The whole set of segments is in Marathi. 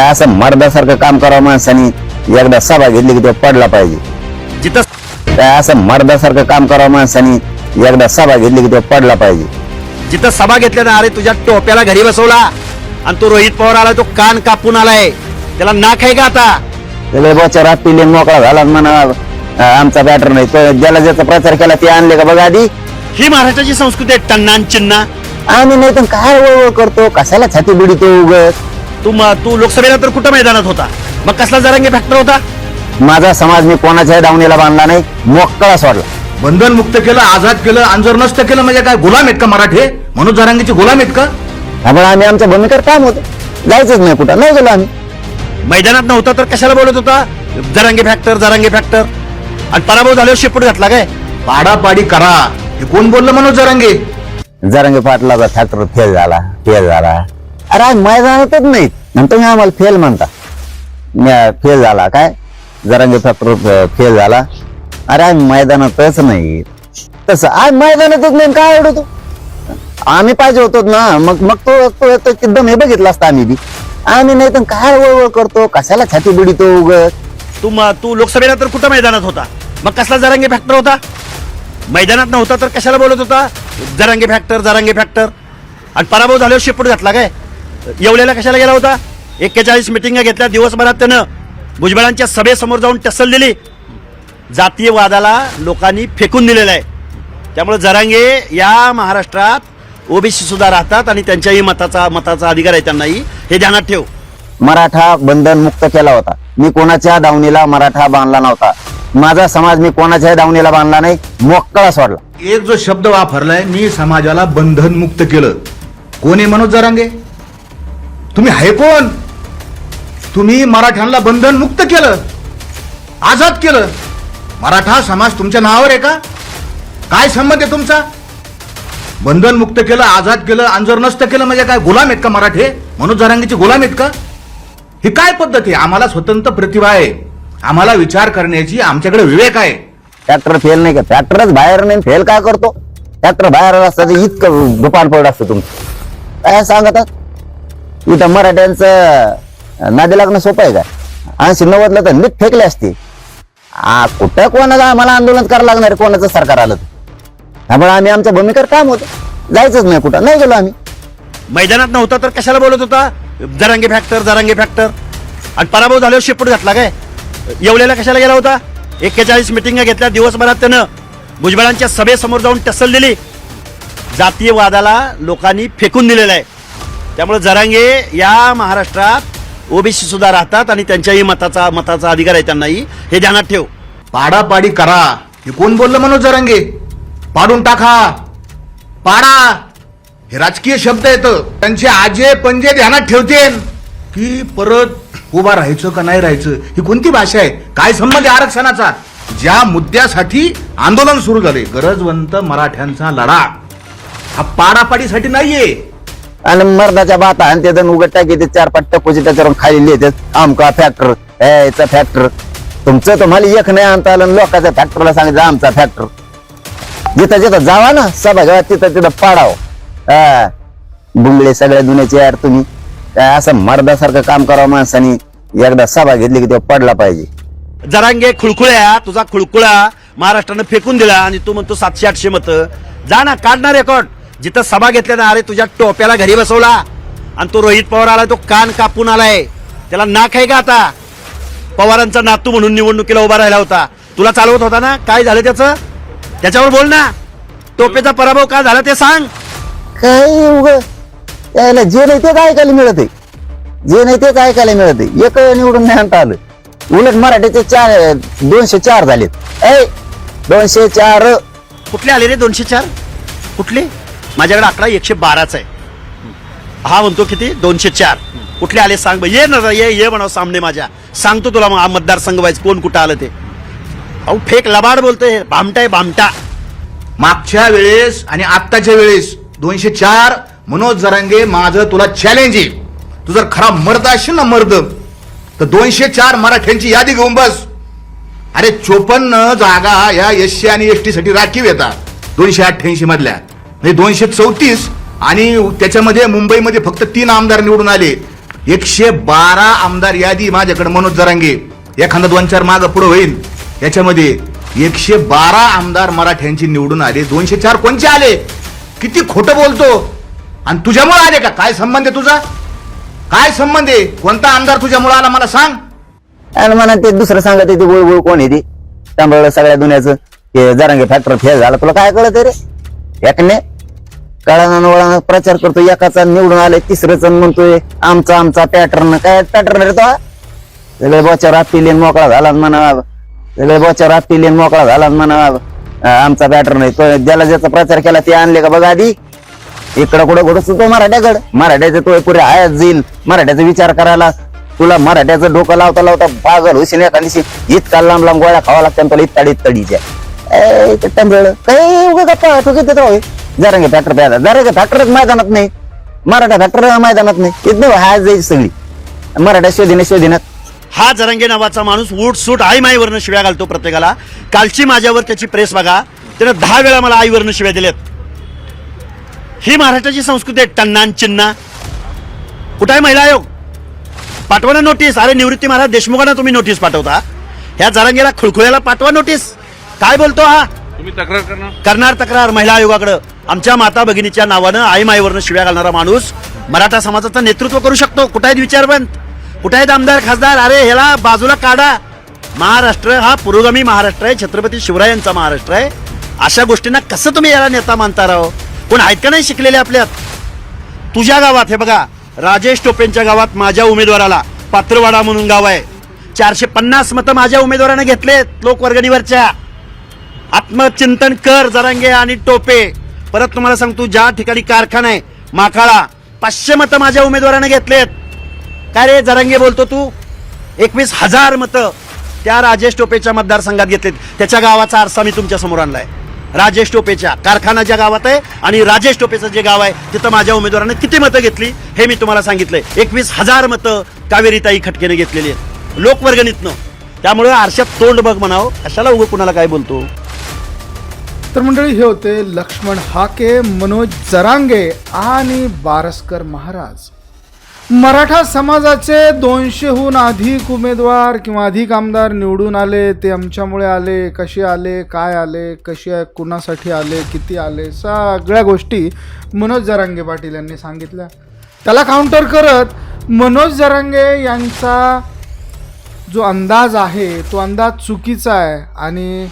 काय असं मर्दासारखं काम करावं माणसानी. एकदा सभा घेतली की तो पडला पाहिजे. जिथं काय असं मर्दासारखं काम करावं माणसानी. एकदा सभा घेतली की तो पडला पाहिजे. जिथं सभा घेतल्या ना अरे तुझ्या टोप्याला घरी बसवला. आणि तो रोहित पवार आलाय तो कान कापून आलाय. त्याला नाक आहे का आता? त्याला बोचा रात पिले मोकळा झाला म्हणा आमचा बॅटर नाही तो ज्याला ज्याचा प्रचार केला ते आणले का बघा आधी? ही महाराष्ट्राची संस्कृती आहे टन्नान चिन्ना. आम्ही नाही तर काय वळवळ करतो? कशाला छाती बिडीतो उगत? तू म- तू लोकसभेला तर कुठं मैदानात होता? मग कसला जरांगे फॅक्टर होता? माझा समाज मी कोणाच्याही दावणीला बांधला नाही. मोकळा सोडला. बंधन मुक्त केलं आझाद केलं अंजर नष्ट केलं म्हणजे काय गुलाम आहेत का मराठे? मनोज जरांगीचे गुलाम आहेत का? त्यामुळे आम्ही आमच्या भूमिकेवर काम होतो. जायचंच नाही कुठं. नाही गेलो आम्ही. मैदानात नव्हता तर कशाला बोलत होता? जरांगे फॅक्टर जरांगे फॅक्टर आणि पराभव झाल्यावर शेपूट घातला काय? पाडापाडी करा. हे कोण बोललं मनोज जरांगे? जरंगे पाटलाचा फॅक्टर फेल झाला फेल झाला. अरे आज मैदानातच नाही. आणि तुम्ही आम्हाला फेल म्हणता. फेल झाला काय? जरंगे फॅक्टर फेल झाला. अरे आम्ही मैदानातच नाही. तसं आज मैदानातच नाही काय आवडतो? आम्ही पाहिजे होतो ना मग मग तो तो तो एकदम हे बघितलं असतं आम्ही बी. आम्ही नाही तर काय वळवळ करतो? कशाला छाती बिडीतो उगत तू तू लोकसभेला तर कुठं मैदानात होता? मग कसला जरांगे फॅक्टर होता? मैदानात नव्हता तर कशाला बोलत होता? जरांगे फॅक्टर जरांगे फॅक्टर आणि पराभव झाल्यावर शेपूट घातला काय? येवलेला कशाला गेला होता? एक्केचाळीस मिटिंगा घेतल्या दिवसभरात त्यानं भुजबळांच्या सभेसमोर जाऊन टसल दिली. जातीय वादाला लोकांनी फेकून दिलेलं आहे. त्यामुळे जरांगे या महाराष्ट्रात ओबीसी सुद्धा राहतात आणि त्यांच्याही मताचा मताचा अधिकार आहे त्यांनाही. हे ध्यानात ठेव. मराठा बंधन मुक्त केला होता. मी कोणाच्या दावणीला मराठा बांधला नव्हता. माझा समाज मी कोणाच्याही दावणीला बांधला नाही. मोकळा सोडला. एक जो शब्द वापरलाय मी समाजाला बंधन मुक्त केलं. कोण मनोज जरांगे? तुम्ही आहे कोण तुम्ही मराठ्यांना बंधन मुक्त केलं आझाद केलं. मराठा समाज तुमच्या नावावर आहे का? काय संबंध आहे तुमचा? बंधन मुक्त केलं आझाद केलं अंजर नष्ट केलं म्हणजे काय? गुलाम आहेत का मराठे? मनोज जरांगेचे गुलाम आहेत का? ही काय पद्धत आहे? आम्हाला स्वतंत्र प्रतिभा आहे. आम्हाला विचार करण्याची आमच्याकडे विवेक आहे. ट्रॅक्टर फेल नाही का? ट्रॅक्टरच बाहेर नाही फेल काय करतो? ट्रॅक्टर बाहेर असतं इतकं दुपान पड असतं तुमचं. काय सांगतात इथं मराठ्यांचं नादी लागणं सोपं आहे का? ऐंशी नव्वदला तर नीट फेकले असते. आ कुठं कोणाला आम्हाला आंदोलन करावं लागणार? कोणाचं सरकार आलं त्यामुळे आम्ही आमच्या भूमिकेवर काम होतं. जायचंच नाही कुठं. नाही गेलो आम्ही. मैदानात नव्हता तर कशाला बोलत होता? जरांगे फॅक्टर जरांगे फॅक्टर आणि पराभव झाल्यावर शेपूट घातला काय? एवढ्याला कशाला गेला होता? एक्केचाळीस मिटिंगा घेतल्या. दिवसभरात त्यानं भुजबळांच्या सभेसमोर जाऊन टसल दिली. जातीय वादाला लोकांनी फेकून दिलेलं आहे. त्यामुळे जरांगे या महाराष्ट्रात ओबीसी सुद्धा राहतात आणि त्यांच्याही मताचा मताचा अधिकार आहे त्यांनाही. हे ध्यानात ठेव. पाडापाडी करा. हे कोण बोललं मनोज जरांगे? पाडून टाका. पाडा. हे राजकीय शब्द येत त्यांचे आजे पंजे ध्यानात ठेवते की परत उभा राहायचं का नाही राहायचं? ही कोणती भाषा आहे? काय संबंध आहे आरक्षणाचा? ज्या मुद्द्यासाठी आंदोलन सुरू झाले गरजवंत मराठ्यांचा लढा. हा पाडापाडीसाठी नाहीये. आणि मर्दाच्या बाता आणि ते जण उघड टाकी ते चार पाच टप्पूचे त्याच्यावर खाली लिहितात आमका फॅक्टर याचा फॅक्टर तुमचं तुम्हाला एक नाही आणता आलं लोकांच्या फॅक्टरला सांगितलं आमचा फॅक्टर जिथं जिथं जावा ना सभा घ्या तिथं तिथं पाडाव. हा बुंगळे सगळ्या दुन्याचे यार तुम्ही. काय असं मर्दासारखं काम करावं माणसानी. एकदा सभा घेतली की तो पडला पाहिजे. जरांगे खुळखुळ्या तुझा खुळखुळा महाराष्ट्रानं फेकून दिला आणि तू म्हणतो सातशे आठशे मत. जा ना काढणार रेकॉर्ड जिथं सभा घेतल्या ना अरे तुझ्या टोप्याला घरी बसवला आणि तो रोहित पवार आलाय तो कान कापून आलाय. त्याला नाक आहे का आता? पवारांचा नातू म्हणून निवडणुकीला उभा राहिला होता. तुला चालवत होता ना? काय झालं त्याचं? त्याच्यावर बोल ना. टोपेचा पराभव काय झाला ते सांग. काही उग. यायला जे नाही तेच ऐकायला मिळत जे नाही तेच ऐकायला मिळत एक निवडून नाही आणता आलं. उलट मराठीचे चार दोनशे चार झालेत. ऐ दोनशे चार. कुठले आले रे दोनशे चार? कुठले? माझ्याकडे आकडा एकशे बाराचा आहे. हा म्हणतो किती? दोनशे चार. कुठले आले सांग ये ना ये ये म्हणावं सामने माझ्या. सांगतो तुला मग हा मतदारसंघ व्हायचं कोण कुठं आलं ते. अहो फेक लबाड बोलतोय भामटा आहे भामटा. मागच्या वेळेस आणि आत्ताच्या वेळेस दोनशे चार मनोज जरांगे माझं तुला चॅलेंज आहे. तू जर खरा मर्द असेल ना मर्द तर दोनशे चार मराठ्यांची यादी घेऊन बस. अरे चोपन्न जागा या एस सी आणि एस टी साठी राखीव येतात. दोनशे अठ्ठ्याऐंशी मधल्या. म्हणजे दोनशे चौतीस आणि त्याच्यामध्ये मुंबईमध्ये फक्त तीन आमदार निवडून आले. एकशे बारा आमदार यादी माझ्याकडे मनोज जरांगे. एखादा दोन चार माग पुढे होईल याच्यामध्ये एकशे बारा आमदार मराठ्यांची निवडून आले. दोनशे चार कोणचे आले? किती खोटं बोलतो? आणि तुझ्यामुळे आले का? काय संबंध आहे तुझा? काय संबंध आहे? कोणता आमदार तुझ्यामुळे आला मला सांग. आणि म्हणा ते दुसरं सांगत ते बोळ कोण आहे ते? सांभाळलं सगळ्या दुनियाचं. ते जरांगे फॅक्टर फेल झाला. तुला काय कळत रे? एकने कळानं वळानं प्रचार करतो एकाचा निवडून आले तिसरंच म्हणतोय आमचा आमचा पॅटर्न काय पॅटर्न रे तो? सगळे बोचार आपली मोकळा झाला म्हणा. सगळे बोचार आपली मोकळा झाला म्हणा. आमचा पॅटर्न आहे. तो ज्याला ज्याचा प्रचार केला ते आणले का बघा आधी? इकडं कुठं कुठं सुद्धा मराठ्याकडे. मराठ्याचं तो पुढे आयात जाईल. मराठ्याचा विचार करायला. तुला मराठ्याचं डोकं लावता लावता पागल होशील एका दिवशी. इतका लांब लांब गोळ्या खावा लागतात तुला इत्ताडी इत्ताडीच्या ए, ते टंबळ. काही उगा गप्पा तू किती तो जरांगे फॅक्टर प्यायला जरांगे फॅक्टरच मैदानात नाही. मराठा फॅक्टर मैदानात नाही. इथं हाय जाईल सगळी. मराठा शोधीने शोधीनात हा जरंगे नावाचा माणूस उठ सूट आई माईवरनं शिव्या घालतो प्रत्येकाला. कालची माझ्यावर त्याची प्रेस बघा. त्यानं दहा वेळा मला आईवरनं शिव्या दिल्यात. ही महाराष्ट्राची संस्कृती आहे टन्नान चिन्ना. कुठं आहे महिला आयोग? पाठवा ना नोटीस अरे निवृत्ती महाराज देशमुखांना तुम्ही नोटीस पाठवता. ह्या जरांगेला खुळखुळ्याला पाठवा नोटीस काय बोलतो हा? तुम्ही तक्रार करणार? करणार तक्रार महिला आयोगाकडे. आमच्या माता भगिनीच्या नावानं आई माईवरनं शिव्या घालणारा माणूस मराठा समाजाचं नेतृत्व करू शकतो. कुठे आहेत विचारवंत? कुठे आहेत आमदार खासदार? अरे ह्याला बाजूला काढा. महाराष्ट्र हा पुरोगामी महाराष्ट्र आहे. छत्रपती शिवरायांचा महाराष्ट्र आहे. अशा गोष्टींना कसं तुम्ही याला नेता मानता राहो कोण आहेत का नाही शिकलेले आपल्यात? तुझ्या गावात हे बघा राजेश टोपेंच्या गावात माझ्या उमेदवाराला पात्रवाडा म्हणून गाव आहे. चारशे पन्नास मतं माझ्या उमेदवाराने घेतलेत लोकवर्गणीवरच्या. आत्मचिंतन कर जरांगे आणि टोपे. परत तुम्हाला सांगतो ज्या ठिकाणी कारखाना आहे माकाळा पाचशे मतं माझ्या उमेदवाराने घेतलेत. काय रे जरांगे बोलतो तू? एकवीस हजार मतं त्या राजेश टोपेच्या मतदारसंघात घेतलेत. त्याच्या गावाचा आरसा मी तुमच्यासमोर आणलाय. राजेश टोपेच्या कारखाना ज्या गावात आहे आणि राजेश टोपेचं जे गाव आहे तिथं माझ्या उमेदवाराने किती मतं घेतली हे मी तुम्हाला सांगितलंय. एकवीस हजार मतं कावेरीताई खटकेने घेतलेली आहेत. लोकवर्गणीतनं. त्यामुळे आरशात तोंड बघ म्हणावं. कशाला उगं कुणाला काय बोलतो? तर मंडळी हे होते लक्ष्मण हाके मनोज जरांगे आणि बारसकर महाराज. मराठा समाजाचे दोनशेहून अधिक उमेदवार किंवा अधिक आमदार निवडून आले ते आमच्यामुळे आले कसे आले काय आले कसे कुणासाठी आले किती आले सगळ्या गोष्टी मनोज जरांगे पाटील यांनी सांगितल्या. त्याला काउंटर करत मनोज जरांगे यांचा जो अंदाज आहे तो अंदाज चुकीचा आहे आणि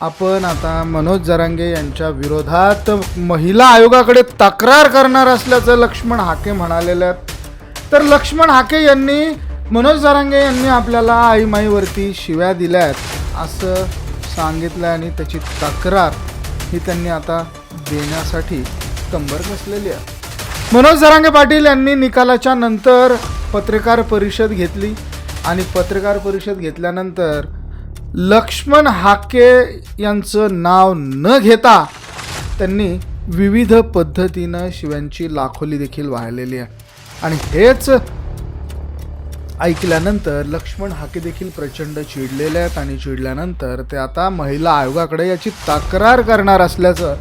आपण आता मनोज जरांगे यांच्या विरोधात महिला आयोगाकडे तक्रार करणार असल्याचं लक्ष्मण हाके म्हणालेले आहेत. तर लक्ष्मण हाके यांनी मनोज जरांगे यांनी आपल्याला आईमाईवरती शिव्या दिल्या आहेत. असं सांगितलं आणि त्याची तक्रार ही त्यांनी आता देण्यासाठी कंबर कसलेली आहे. मनोज जरांगे पाटील यांनी निकालाच्या नंतर पत्रकार परिषद घेतली आणि पत्रकार परिषद घेतल्यानंतर लक्ष्मण हाके यांचं नाव न घेता त्यांनी विविध पद्धतीनं शिव्यांची लाखोली देखील वाहिलेली आहे. आणि हेच ऐकल्यानंतर लक्ष्मण हाके देखील प्रचंड चिडलेले आहेत आणि चिडल्यानंतर ते आता महिला आयोगाकडे याची तक्रार करणार असल्याचं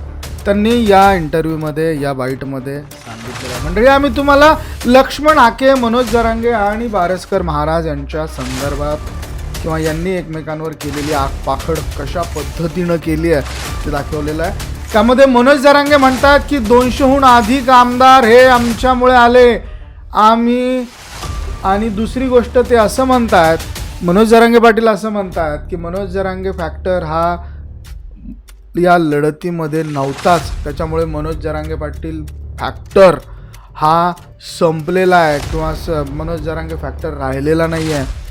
त्यांनी या इंटरव्ह्यूमध्ये या बाईटमध्ये सांगितलेलं आहे. मंडळी आम्ही तुम्हाला लक्ष्मण हाके मनोज जरांगे आणि बारसकर महाराज यांच्या संदर्भात किंवा यांनी एकमेकांवर केलेली आगपाखड कशा पद्धतीनं केली आहे ते दाखवलेलं आहे. त्यामध्ये मनोज जरांगे म्हणतात की दोनशेहून अधिक आमदार हे आमच्यामुळे आले. आम्ही आणि दुसरी गोष्ट ते असं म्हणतात मनोज जरांगे पाटील असं म्हणतात की मनोज जरांगे फॅक्टर हा या लढतीमध्ये नव्हताच. त्याच्यामुळे मनोज जरांगे पाटील फॅक्टर हा संपलेला आहे किंवा स मनोज जरांगे फॅक्टर राहिलेला नाही आहे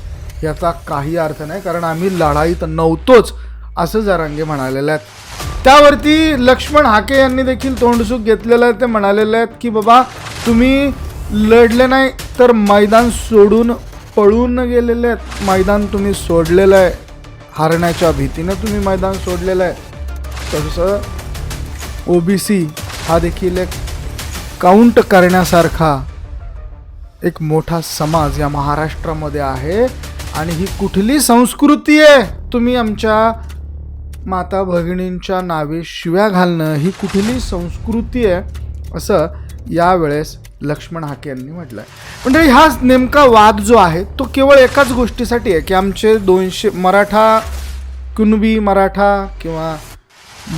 याचा काही अर्थ नाही कारण आम्ही लढाईत नव्हतोच असं जरांगे म्हणालेले आहेत. त्यावरती लक्ष्मण हाके यांनी देखील तोंडसूक घेतलेलं आहे. ते म्हणालेले आहेत की बाबा तुम्ही लढले नाही तर मैदान सोडून पळून गेलेले आहेत. मैदान तुम्ही सोडलेलं आहे. हारण्याच्या भीतीनं तुम्ही मैदान सोडलेलं आहे. तसं ओ बी सी हा देखील एक काउंट करण्यासारखा एक मोठा समाज या महाराष्ट्रामध्ये आहे. आणि ही कुठली संस्कृती आहे? तुम्ही आमच्या माता भगिनींच्या नावे शिव्या घालणं ही कुठली संस्कृती आहे? असं यावेळेस लक्ष्मण हाके यांनी म्हटलंय. म्हणजे हा नेमका वाद जो आहे तो केवळ एकाच गोष्टीसाठी आहे की आमचे दोनशे मराठा कुणबी मराठा किंवा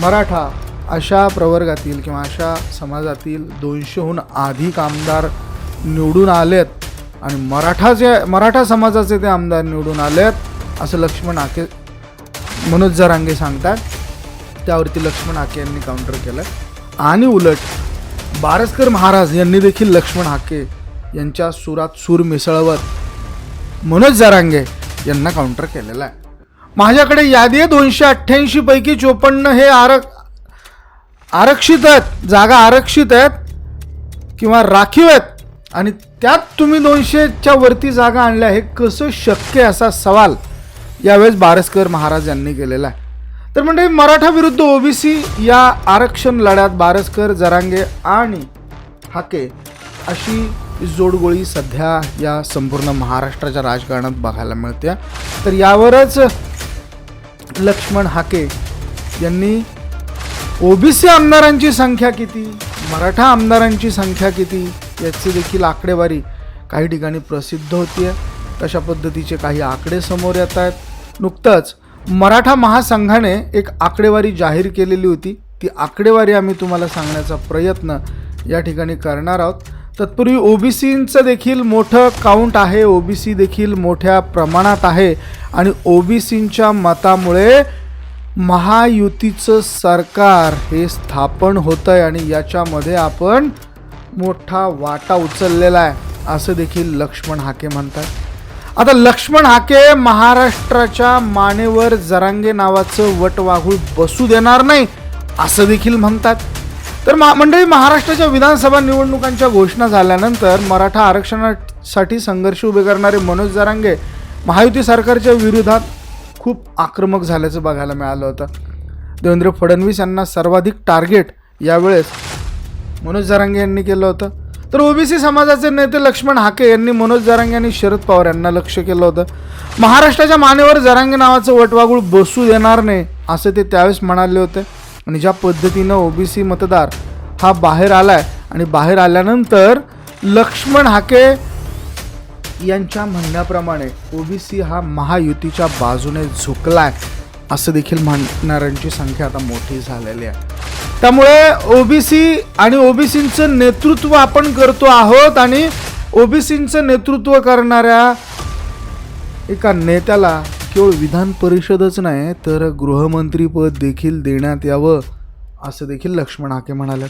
मराठा अशा प्रवर्गातील किंवा अशा समाजातील दोनशेहून अधिक आमदार निवडून आलेत. आणि मराठा जे मराठा समाजाचे ते आमदार निवडून आले आहेत असं लक्ष्मण हाके मनोज जरांगे सांगतात. त्यावरती लक्ष्मण हाके यांनी काउंटर केलं आणि उलट बारसकर महाराज यांनी देखील लक्ष्मण हाके यांच्या सुरात सूर मिसळवत मनोज जरांगे यांना काउंटर केलेलं आहे. माझ्याकडे यादी आहे दोनशे अठ्ठ्याऐंशी पैकी चोपन्न हे आरक आरक्षित आहेत जागा आरक्षित आहेत किंवा राखीव आहेत. आणि त्यात तुम्ही दोनशेच्या वरती जागा आणल्या हे कसं शक्य असा सवाल यावेळेस बारसकर महाराज यांनी केलेला आहे. तर म्हणजे मराठा विरुद्ध ओबीसी या आरक्षण लढ्यात बारसकर जरांगे आणि हाके अशी जोडगोळी सध्या या संपूर्ण महाराष्ट्राच्या राजकारणात बघायला मिळते. तर यावरच लक्ष्मण हाके यांनी ओबीसी आमदारांची संख्या किती मराठा आमदारांची संख्या किती याची देखील आकडेवारी काही ठिकाणी प्रसिद्ध होती आहे तशा पद्धतीचे काही आकडे समोर येत आहेत नुकतंच मराठा महासंघाने एक आकडेवारी जाहीर केलेली होती. ती आकडेवारी आम्ही तुम्हाला सांगण्याचा प्रयत्न या ठिकाणी करणार आहोत. तत्पूर्वी ओबीसीचं देखील मोठं काउंट आहे. ओबीसी देखील मोठ्या प्रमाणात आहे. आणि ओबीसींच्या मतामुळे महायुतीचं सरकार हे स्थापन होतं आहे आणि याच्यामध्ये आपण मोठा वाटा उचललेला आहे असं देखील लक्ष्मण हाके म्हणतात. आता लक्ष्मण हाके महाराष्ट्राच्या मानेवर जरांगे नावाचं वटवाघूळ बसू देणार नाही असं देखील म्हणतात. तर मा मंडळी महाराष्ट्राच्या विधानसभा निवडणुकांच्या घोषणा झाल्यानंतर मराठा आरक्षणासाठी संघर्ष उभे करणारे मनोज जरांगे महायुती सरकारच्या विरोधात खूप आक्रमक झाल्याचं बघायला मिळालं होतं. देवेंद्र फडणवीस यांना सर्वाधिक टार्गेट यावेळेस मनोज जरांगे यांनी केलं होतं. तर ओबीसी समाजाचे नेते लक्ष्मण हाके यांनी मनोज जरांगे आणि शरद पवार यांना लक्ष केलं होतं. महाराष्ट्राच्या मानेवर जरांगे नावाचं वटवागुळ बसू देणार नाही असं ते त्यावेळेस म्हणाले होते. आणि ज्या पद्धतीनं ओबीसी मतदार हा बाहेर आलाय आणि बाहेर आल्यानंतर लक्ष्मण हाके यांच्या म्हणण्याप्रमाणे ओबीसी हा महायुतीच्या बाजूने झुकलाय. असं देखील म्हणणाऱ्यांची संख्या आता मोठी झालेली आहे. त्यामुळे ओबीसी आणि ओबीसींचं नेतृत्व आपण करतो आहोत आणि ओबीसींचं नेतृत्व करणाऱ्या एका नेत्याला केवळ विधान परिषदच नाही तर गृहमंत्रीपद देखील देण्यात यावं असं देखील लक्ष्मण हाके म्हणाले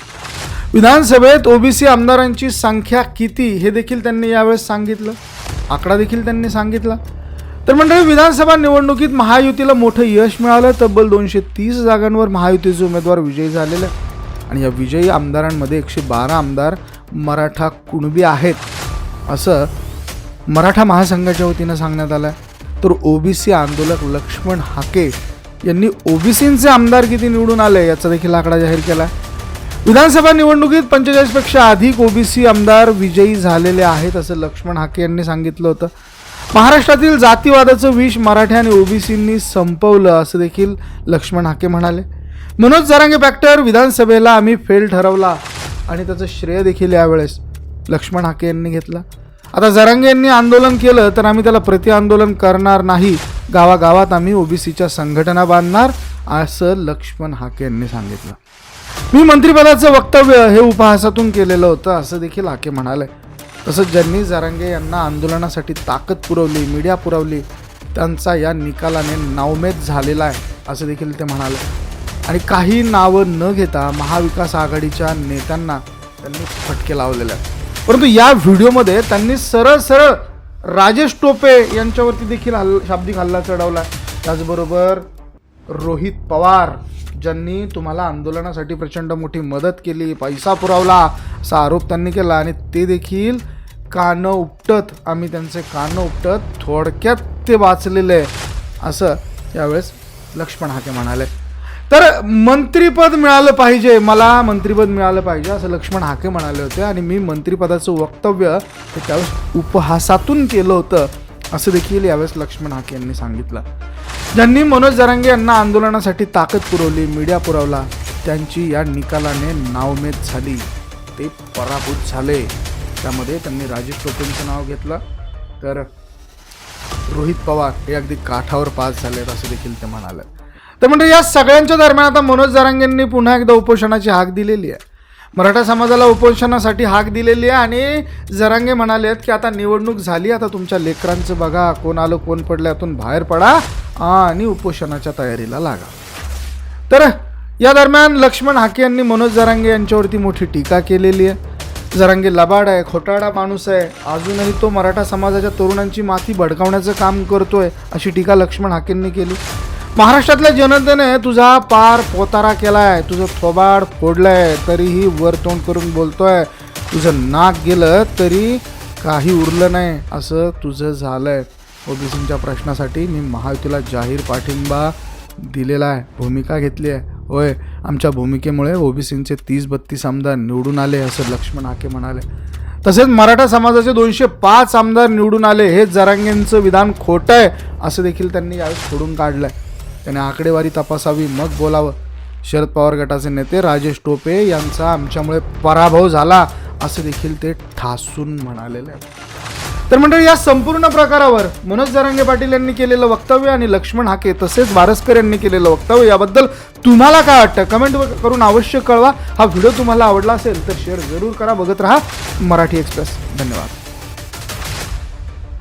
विधानसभेत ओबीसी आमदारांची संख्या किती हे देखील त्यांनी यावेळेस सांगितलं. आकडा देखील त्यांनी सांगितला. तर मंडळी विधानसभा निवडणुकीत महायुतीला मोठं यश मिळालं. तब्बल दोनशे तीस जागांवर महायुतीचे उमेदवार विजयी झालेले. आणि या विजयी आमदारांमध्ये एकशे बारा आमदार मराठा कुणबी आहेत असं मराठा महासंघाच्या वतीनं सांगण्यात आलं आहे तर ओबीसी आंदोलक लक्ष्मण हाके यांनी ओबीसींचे आमदार किती निवडून आले याचा देखील आकडा जाहीर केला आहे विधानसभा निवडणुकीत पंचेचाळीसपेक्षा अधिक ओबीसी आमदार विजयी झालेले आहेत असं लक्ष्मण हाके यांनी सांगितलं होतं. महाराष्ट्रातील जातीवादाचं विष मराठ्या आणि ओबीसींनी संपवलं असं देखील लक्ष्मण हाके म्हणाले. मनोज जरांगे फॅक्टर विधानसभेला आम्ही फेल ठरवला आणि त्याचं श्रेय देखील यावेळेस लक्ष्मण हाके यांनी घेतलं. आता जरांगे यांनी आंदोलन केलं तर आम्ही त्याला प्रति आंदोलन करणार नाही. गावागावात आम्ही ओबीसीच्या संघटना बांधणार असं लक्ष्मण हाके यांनी सांगितलं. मी मंत्रिपदाचं वक्तव्य हे उपहासातून केलेलं होतं असं देखील हाके म्हणाले. तसंच ज्यांनी जारंगे यांना आंदोलनासाठी ताकद पुरवली मीडिया पुरवली त्यांचा या निकालाने नावमेद झालेला आहे असं देखील ते म्हणाले. आणि काही नावं न घेता महाविकास आघाडीच्या नेत्यांना त्यांनी फटके लावलेले आहेत. परंतु या व्हिडिओमध्ये त्यांनी सरळ सरळ राजेश टोपे यांच्यावरती देखील हल्ला शाब्दिक हल्ला चढवला त्याचबरोबर रोहित पवार ज्यांनी तुम्हाला आंदोलनासाठी प्रचंड मोठी मदत केली पैसा पुरवला असा आरोप त्यांनी केला आणि ते देखील कानं उपटत आम्ही त्यांचे कानं उपटत थोडक्यात ते वाचलेले आहे असं यावेळेस लक्ष्मण हाके म्हणाले. तर मंत्रीपद मिळालं पाहिजे मला मंत्रीपद मिळालं पाहिजे असं लक्ष्मण हाके म्हणाले होते. आणि मी मंत्रिपदाचं वक्तव्य त्यावेळेस उपहासातून केलं होतं. असं देखील यावेळेस लक्ष्मण हाके यांनी सांगितलं. ज्यांनी मनोज जरांगे यांना आंदोलनासाठी ताकद पुरवली मीडिया पुरवला त्यांची या निकालाने नावमेद झाली. ते पराभूत झाले. त्यामध्ये त्यांनी राजेश टोपेंचं नाव घेतलं. तर रोहित पवार हे अगदी काठावर पास झालेत असं देखील ते म्हणाले. तर म्हणजे या सगळ्यांच्या दरम्यान आता मनोज जरांगेंनी पुन्हा एकदा उपोषणाची हाक दिलेली आहे. मराठा समाजाला उपोषणासाठी हाक दिलेली आहे आणि जरांगे म्हणाले आहेत की आता निवडणूक झाली आता तुमच्या लेकरांचं बघा कोण आलं कोण पडलं यातून बाहेर पडा आणि उपोषणाच्या तयारीला लागा. तर या दरम्यान लक्ष्मण हाके यांनी मनोज जरांगे यांच्यावरती मोठी टीका केलेली आहे. जरांगे लबाड आहे खोटाडा माणूस आहे. अजूनही तो मराठा समाजाच्या तरुणांची माती भडकावण्याचं काम करतोय अशी टीका लक्ष्मण हाकेंनी केली. महाराष्ट्रातल्या जनतेने तुझा पार पोतारा केलाय तुझं थोबाड फोडलंय तरीही वर तोंड करून बोलतोय. तुझं नाक गेलं तरी काही उरलं नाही असं तुझं झालंय. ओबीसींच्या प्रश्नासाठी मी महायुतीला जाहीर पाठिंबा दिलेला आहे. भूमिका घेतली आहे. होय आमच्या भूमिकेमुळे ओबीसींचे तीस बत्तीस आमदार निवडून आले असं लक्ष्मण हाके म्हणाले. तसेच मराठा समाजाचे दोनशे पाच आमदार निवडून आले हे जरांगेंचं विधान खोटं आहे असं देखील त्यांनी यावेळी सोडून काढलं आहे त्याने आकडेवारी तपासावी मग बोलावं. शरद पवार गटाचे नेते राजेश टोपे यांचा आमच्यामुळे पराभव झाला असं देखील ते ठासून म्हणालेले आहे तर मंडळी या संपूर्ण प्रकारावर मनोज जरांगे पाटील यांनी केलेलं वक्तव्य आणि लक्ष्मण हाके तसेच वारसकर यांनी केलेलं वक्तव्य याबद्दल तुम्हाला काय वाटतं? कमेंट करून अवश्य कळवा. हा व्हिडिओ तुम्हाला आवडला असेल तर शेअर जरूर करा. बघत राहा मराठी एक्सप्रेस. धन्यवाद.